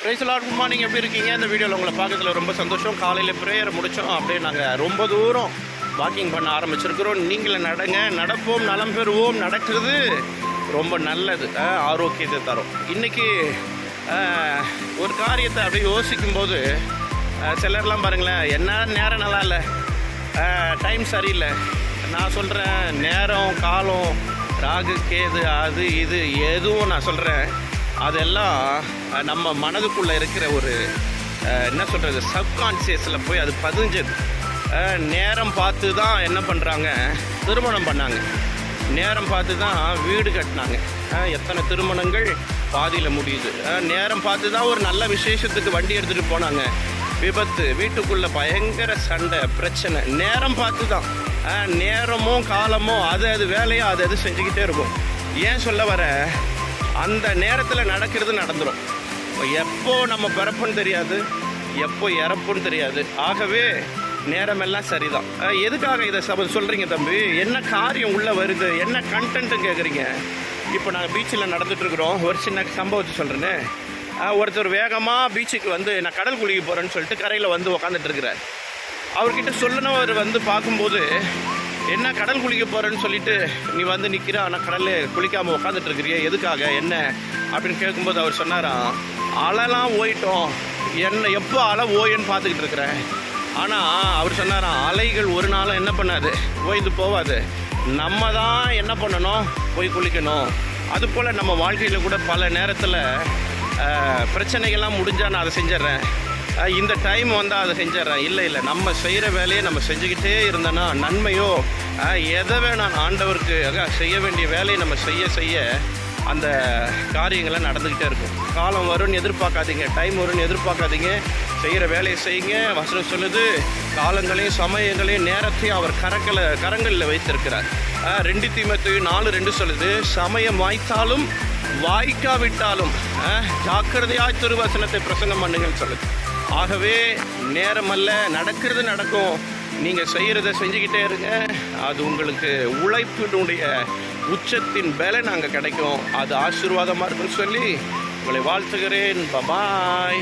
Price lot good morning எப்படி இருக்கீங்க? இந்த வீடியோவில் உங்களை பார்க்கறதுல ரொம்ப சந்தோஷம். காலையில் ப்ரேயர் முடித்தோம் அப்படியே நாங்கள் ரொம்ப தூரம் வாக்கிங் பண்ண ஆரம்பிச்சிருக்கிறோம். நீங்களும் நடங்க. நடப்போம் நலம் பெறுவோம். நடக்கிறது ரொம்ப நல்லது. ஆரோக்கியத்தை தரும். இன்றைக்கி ஒரு காரியத்தை அப்படியே யோசிக்கும்போது அஹ், சிலர்லாம் பாருங்களேன் என்ன? நேரம் நல்லா இல்லை. டைம் சரியில்லை. நான் சொல்கிறேன் நேரம் காலம் ராகு கேது அது இது எதுவும் நான் சொல்கிறேன் அதெல்லாம் நம்ம மனதுக்குள்ளே இருக்கிற ஒரு என்ன சொல்கிறது சப்கான்சியஸில் போய் அது பதிஞ்சது. நேரம் பார்த்து தான் என்ன பண்ணுறாங்க திருமணம் பண்ணாங்க. நேரம் பார்த்து தான் வீடு கட்டினாங்க. எத்தனை திருமணங்கள் பாதியில் முடியுது. நேரம் பார்த்து தான் ஒரு நல்ல விசேஷத்துக்கு வண்டி எடுத்துகிட்டு போனாங்க. விபத்து வீட்டுக்குள்ளே பயங்கர சண்டை பிரச்சனை. நேரம் பார்த்து தான். நேரமும் காலமும் அது அது வேலையோ அது அது செஞ்சுக்கிட்டே இருக்கும். ஏன் சொல்ல வர? அந்த நேரத்தில் நடக்கிறது நடந்துடும் எப்போ நம்ம பிறப்புன்னு தெரியாது எப்போ இறப்புன்னு தெரியாது. ஆகவே நேரமெல்லாம் சரிதான். எதுக்காக இதை சப சொல்கிறீங்க தம்பி? என்ன காரியம் உள்ளே வருது? என்ன கண்டென்ட்டும் கேட்குறீங்க இப்போ நாங்கள் பீச்சில் நடந்துகிட்ருக்குறோம் ஒரு சின்ன சம்பவத்தை சொல்கிறேன்னு ஒருத்தர் வேகமாக பீச்சுக்கு வந்து நான் கடல் குளிக்க போகிறேன்னு சொல்லிட்டு கரையில் வந்து உக்காந்துட்டு இருக்கிறார். அவர்கிட்ட சொல்லணுவர் வந்து பார்க்கும்போது என்ன கடல் குளிக்க போகிறேன்னு சொல்லிட்டு நீ வந்து நிற்கிற ஆனால் கடலில் குளிக்காமல் உட்காந்துட்டு இருக்கிறிய எதுக்காக? என்ன? அப்படின்னு கேட்கும்போது அவர் சொன்னாராம் அலைலாம் ஓயிட்டோம். என்ன எப்போ அலை ஓயன்னு பார்த்துக்கிட்டு இருக்கிறேன் ஆனால் அவர் சொன்னாராம் அலைகள் ஒரு நாளும் என்ன பண்ணாது? ஓய்ந்து போவாது. நம்ம தான் என்ன பண்ணணும்? போய் குளிக்கணும். அதுபோல் நம்ம வாழ்க்கையில் கூட பல நேரத்தில் பிரச்சனைகள்லாம் முடிஞ்சால் நான் அதை செஞ்சிட்றேன். இந்த டைம் வந்தால் அதை செஞ்சிடறேன் இல்லை இல்லை. நம்ம செய்கிற வேலையை நம்ம செஞ்சுக்கிட்டே இருந்தோன்னா நன்மையோ எதை வேணாம் ஆண்டவருக்கு ஆக செய்ய வேண்டிய வேலையை நம்ம செய்ய செய்ய அந்த காரியங்கள்லாம் நடந்துக்கிட்டே இருக்கும். காலம் வரும்னு எதிர்பார்க்காதீங்க. டைம் வரும்னு எதிர்பார்க்காதீங்க. செய்கிற வேலையை செய்யுங்க. வசனம் சொல்லுது காலங்களையும் சமயங்களையும் நேரத்தையும் அவர் கரக்கலை கரங்களில் வைத்திருக்கிறார். ரெண்டு தீமத்தையும் நாலு ரெண்டு சொல்லுது சமயம் வாய்த்தாலும் வாய்க்காவிட்டாலும் ஜாக்கிரதையாய் திருவசனத்தை பிரசங்கம் பண்ணுங்கன்னு சொல்லுது. ஆகவே நேரமல்ல நடக்கிறது நடக்கும். நீங்கள் செய்கிறத செஞ்சுக்கிட்டே இருங்க. அது உங்களுக்கு உழைப்பினுடைய உச்சத்தின் பலன் அங்கே கிடைக்கும். அது ஆசீர்வாதமாக இருக்குன்னு சொல்லி உங்களை வாழ்த்துகிறேன். பபாய்